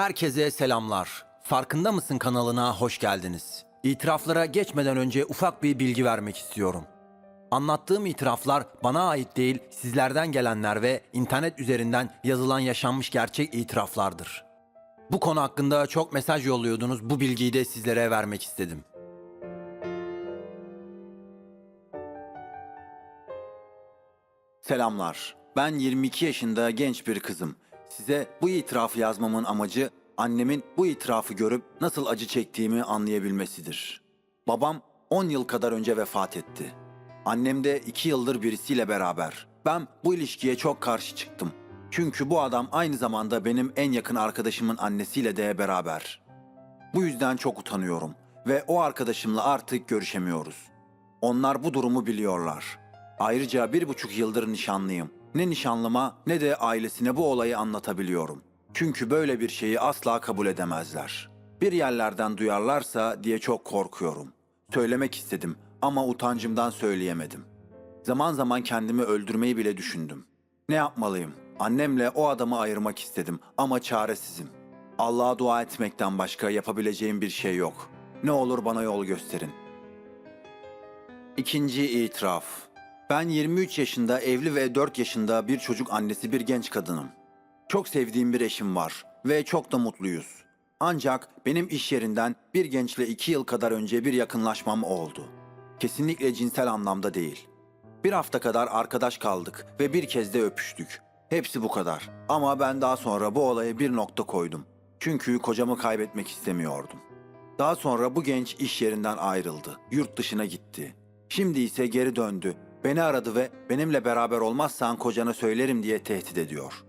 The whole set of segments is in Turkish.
Herkese selamlar. Farkında mısın kanalına hoş geldiniz. İtiraflara geçmeden önce ufak bir bilgi vermek istiyorum. Anlattığım itiraflar bana ait değil, sizlerden gelenler ve internet üzerinden yazılan yaşanmış gerçek itiraflardır. Bu konu hakkında çok mesaj yolluyordunuz. Bu bilgiyi de sizlere vermek istedim. Selamlar. Ben 22 yaşında genç bir kızım. Size bu itirafı yazmamın amacı annemin bu itirafı görüp nasıl acı çektiğimi anlayabilmesidir. Babam 10 yıl kadar önce vefat etti. Annem de 2 yıldır birisiyle beraber. Ben bu ilişkiye çok karşı çıktım. Çünkü bu adam aynı zamanda benim en yakın arkadaşımın annesiyle de beraber. Bu yüzden çok utanıyorum ve o arkadaşımla artık görüşemiyoruz. Onlar bu durumu biliyorlar. Ayrıca bir buçuk yıldır nişanlıyım. Ne nişanlıma ne de ailesine bu olayı anlatabiliyorum. Çünkü böyle bir şeyi asla kabul edemezler. Bir yerlerden duyarlarsa diye çok korkuyorum. Söylemek istedim ama utancımdan söyleyemedim. Zaman zaman kendimi öldürmeyi bile düşündüm. Ne yapmalıyım? Annemle o adamı ayırmak istedim ama çaresizim. Allah'a dua etmekten başka yapabileceğim bir şey yok. Ne olur bana yol gösterin. İkinci itiraf. Ben 23 yaşında evli ve 4 yaşında bir çocuk annesi bir genç kadınım. Çok sevdiğim bir eşim var ve çok da mutluyuz. Ancak benim iş yerinden bir gençle 2 yıl kadar önce bir yakınlaşmam oldu. Kesinlikle cinsel anlamda değil. Bir hafta kadar arkadaş kaldık ve bir kez de öpüştük. Hepsi bu kadar. Ama ben daha sonra bu olaya bir nokta koydum. Çünkü kocamı kaybetmek istemiyordum. Daha sonra bu genç iş yerinden ayrıldı. Yurt dışına gitti. Şimdi ise geri döndü. Beni aradı ve benimle beraber olmazsan kocana söylerim diye tehdit ediyor.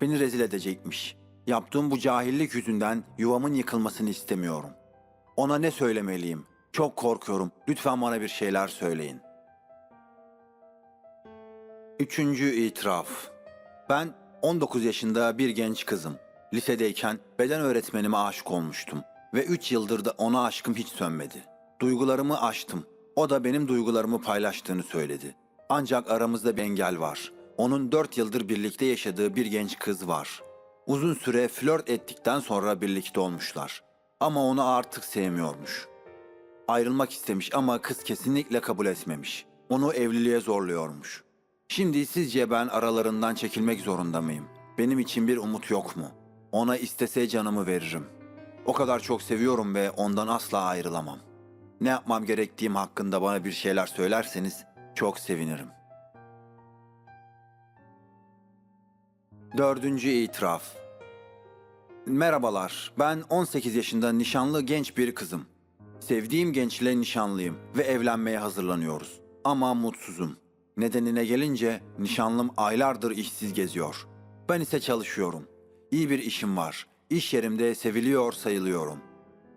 Beni rezil edecekmiş. Yaptığım bu cahillik yüzünden yuvamın yıkılmasını istemiyorum. Ona ne söylemeliyim? Çok korkuyorum. Lütfen bana bir şeyler söyleyin. Üçüncü itiraf. Ben 19 yaşında bir genç kızım. Lisedeyken beden öğretmenime aşık olmuştum ve 3 yıldır da ona aşkım hiç sönmedi. Duygularımı aştım. O da benim duygularımı paylaştığını söyledi. Ancak aramızda bir engel var. Onun 4 yıldır birlikte yaşadığı bir genç kız var. Uzun süre flört ettikten sonra birlikte olmuşlar. Ama onu artık sevmiyormuş. Ayrılmak istemiş ama kız kesinlikle kabul etmemiş. Onu evliliğe zorluyormuş. Şimdi sizce ben aralarından çekilmek zorunda mıyım? Benim için bir umut yok mu? Ona istese canımı veririm. O kadar çok seviyorum ve ondan asla ayrılamam. Ne yapmam gerektiğim hakkında bana bir şeyler söylerseniz çok sevinirim. Dördüncü itiraf. Merhabalar, ben 18 yaşında nişanlı genç bir kızım. Sevdiğim gençle nişanlıyım ve evlenmeye hazırlanıyoruz. Ama mutsuzum. Nedenine gelince nişanlım aylardır işsiz geziyor. Ben ise çalışıyorum. İyi bir işim var. İş yerimde seviliyor sayılıyorum.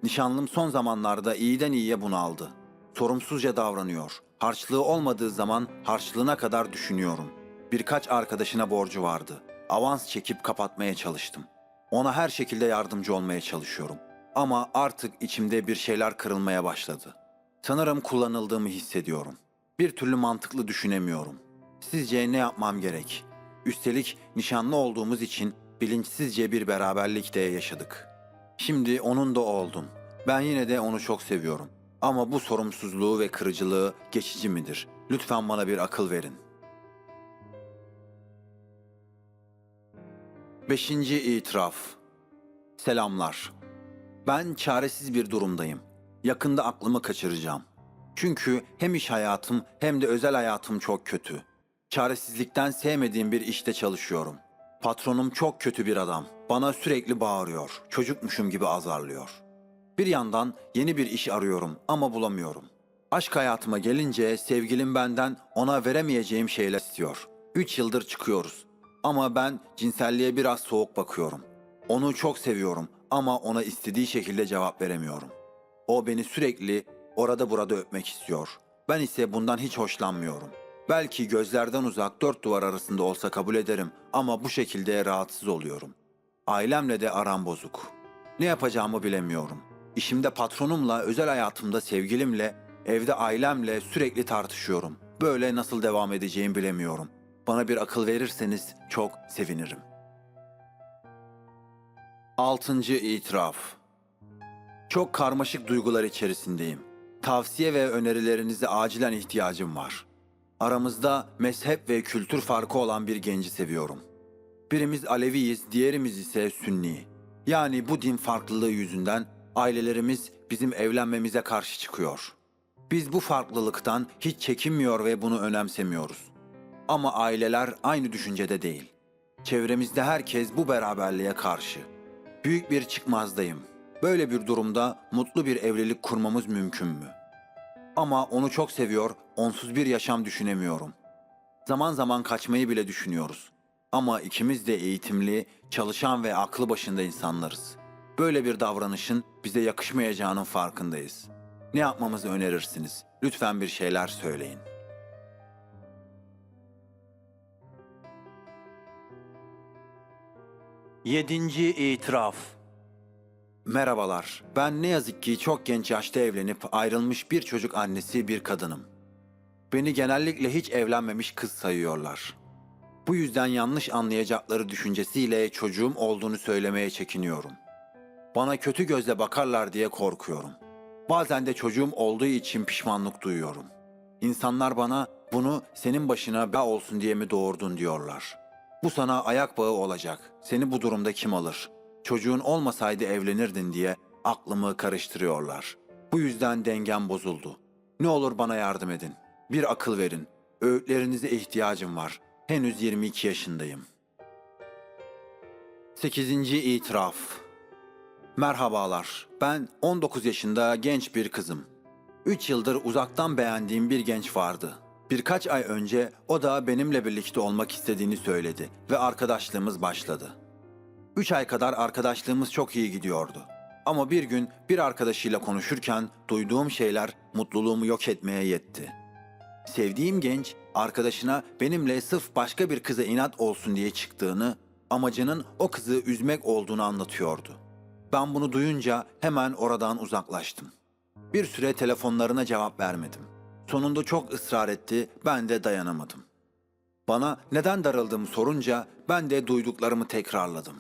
Nişanlım son zamanlarda iyiden iyiye bunaldı. Sorumsuzca davranıyor. Harçlığı olmadığı zaman harçlığına kadar düşünüyorum. Birkaç arkadaşına borcu vardı. Avans çekip kapatmaya çalıştım. Ona her şekilde yardımcı olmaya çalışıyorum. Ama artık içimde bir şeyler kırılmaya başladı. Sanırım kullanıldığımı hissediyorum. Bir türlü mantıklı düşünemiyorum. Sizce ne yapmam gerek? Üstelik nişanlı olduğumuz için bilinçsizce bir beraberlikte yaşadık. Şimdi onun da oldum. Ben yine de onu çok seviyorum. Ama bu sorumsuzluğu ve kırıcılığı geçici midir? Lütfen bana bir akıl verin. Beşinci itiraf. Selamlar. Ben çaresiz bir durumdayım. Yakında aklımı kaçıracağım. Çünkü hem iş hayatım hem de özel hayatım çok kötü. Çaresizlikten sevmediğim bir işte çalışıyorum. Patronum çok kötü bir adam. Bana sürekli bağırıyor. Çocukmuşum gibi azarlıyor. Bir yandan yeni bir iş arıyorum ama bulamıyorum. Aşk hayatıma gelince sevgilim benden ona veremeyeceğim şeyler istiyor. Üç yıldır çıkıyoruz. Ama ben cinselliğe biraz soğuk bakıyorum. Onu çok seviyorum ama ona istediği şekilde cevap veremiyorum. O beni sürekli orada burada öpmek istiyor. Ben ise bundan hiç hoşlanmıyorum. Belki gözlerden uzak dört duvar arasında olsa kabul ederim ama bu şekilde rahatsız oluyorum. Ailemle de aram bozuk. Ne yapacağımı bilemiyorum. İşimde patronumla, özel hayatımda sevgilimle, evde ailemle sürekli tartışıyorum. Böyle nasıl devam edeceğimi bilemiyorum. Bana bir akıl verirseniz çok sevinirim. Altıncı itiraf. Çok karmaşık duygular içerisindeyim. Tavsiye ve önerilerinize acilen ihtiyacım var. Aramızda mezhep ve kültür farkı olan bir genci seviyorum. Birimiz Aleviyiz, diğerimiz ise Sünni. Yani bu din farklılığı yüzünden ailelerimiz bizim evlenmemize karşı çıkıyor. Biz bu farklılıktan hiç çekinmiyor ve bunu önemsemiyoruz. Ama aileler aynı düşüncede değil. Çevremizde herkes bu beraberliğe karşı. Büyük bir çıkmazdayım. Böyle bir durumda mutlu bir evlilik kurmamız mümkün mü? Ama onu çok seviyor, onsuz bir yaşam düşünemiyorum. Zaman zaman kaçmayı bile düşünüyoruz. Ama ikimiz de eğitimli, çalışan ve aklı başında insanlarız. Böyle bir davranışın bize yakışmayacağının farkındayız. Ne yapmamızı önerirsiniz? Lütfen bir şeyler söyleyin. Yedinci itiraf. Merhabalar. Ben ne yazık ki çok genç yaşta evlenip ayrılmış bir çocuk annesi bir kadınım. Beni genellikle hiç evlenmemiş kız sayıyorlar. Bu yüzden yanlış anlayacakları düşüncesiyle çocuğum olduğunu söylemeye çekiniyorum. Bana kötü gözle bakarlar diye korkuyorum. Bazen de çocuğum olduğu için pişmanlık duyuyorum. İnsanlar bana bunu senin başına bela olsun diye mi doğurdun diyorlar. Bu sana ayak bağı olacak. Seni bu durumda kim alır? Çocuğun olmasaydı evlenirdin diye aklımı karıştırıyorlar. Bu yüzden dengem bozuldu. Ne olur bana yardım edin. Bir akıl verin. Öğütlerinize ihtiyacım var. Henüz 22 yaşındayım. 8. itiraf. Merhabalar. Ben 19 yaşında genç bir kızım. 3 yıldır uzaktan beğendiğim bir genç vardı. Birkaç ay önce o da benimle birlikte olmak istediğini söyledi ve arkadaşlığımız başladı. 3 ay kadar arkadaşlığımız çok iyi gidiyordu. Ama bir gün bir arkadaşıyla konuşurken duyduğum şeyler mutluluğumu yok etmeye yetti. Sevdiğim genç arkadaşına benimle sırf başka bir kıza inat olsun diye çıktığını, amacının o kızı üzmek olduğunu anlatıyordu. Ben bunu duyunca hemen oradan uzaklaştım. Bir süre telefonlarına cevap vermedim. Sonunda çok ısrar etti, ben de dayanamadım. Bana neden darıldığımı sorunca ben de duyduklarımı tekrarladım.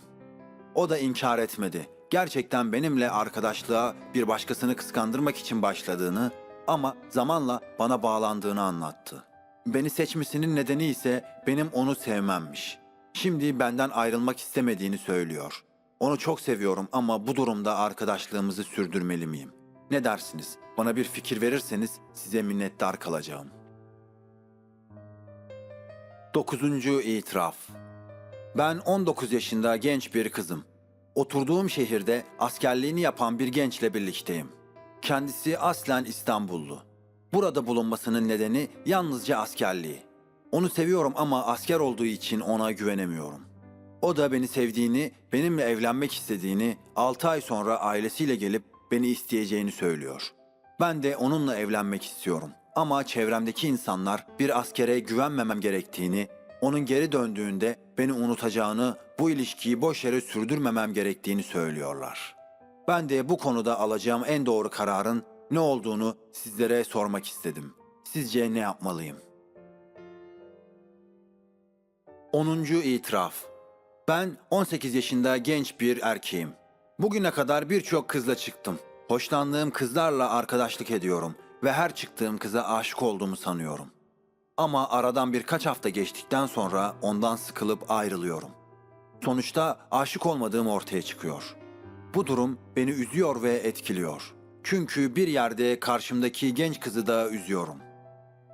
O da inkar etmedi. Gerçekten benimle arkadaşlığa bir başkasını kıskandırmak için başladığını ama zamanla bana bağlandığını anlattı. Beni seçmesinin nedeni ise benim onu sevmemmiş. Şimdi benden ayrılmak istemediğini söylüyor. Onu çok seviyorum ama bu durumda arkadaşlığımızı sürdürmeli miyim? Ne dersiniz? Bana bir fikir verirseniz size minnettar kalacağım. Dokuzuncu itiraf. Ben 19 yaşında genç bir kızım. Oturduğum şehirde askerliğini yapan bir gençle birlikteyim. Kendisi aslen İstanbullu. Burada bulunmasının nedeni yalnızca askerliği. Onu seviyorum ama asker olduğu için ona güvenemiyorum. O da beni sevdiğini, benimle evlenmek istediğini, 6 ay sonra ailesiyle gelip beni isteyeceğini söylüyor. Ben de onunla evlenmek istiyorum. Ama çevremdeki insanlar bir askere güvenmemem gerektiğini, onun geri döndüğünde beni unutacağını, bu ilişkiyi boş yere sürdürmemem gerektiğini söylüyorlar. Ben de bu konuda alacağım en doğru kararın ne olduğunu sizlere sormak istedim. Sizce ne yapmalıyım? 10. itiraf. Ben 18 yaşında genç bir erkeğim. Bugüne kadar birçok kızla çıktım. Hoşlandığım kızlarla arkadaşlık ediyorum ve her çıktığım kıza aşık olduğumu sanıyorum. Ama aradan birkaç hafta geçtikten sonra ondan sıkılıp ayrılıyorum. Sonuçta aşık olmadığım ortaya çıkıyor. Bu durum beni üzüyor ve etkiliyor. Çünkü bir yerde karşımdaki genç kızı da üzüyorum.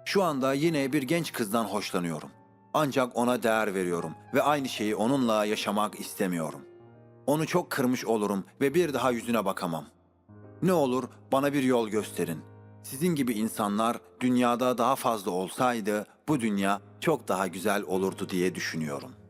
Şu anda yine bir genç kızdan hoşlanıyorum. Ancak ona değer veriyorum ve aynı şeyi onunla yaşamak istemiyorum. Onu çok kırmış olurum ve bir daha yüzüne bakamam. Ne olur bana bir yol gösterin. Sizin gibi insanlar dünyada daha fazla olsaydı bu dünya çok daha güzel olurdu diye düşünüyorum.''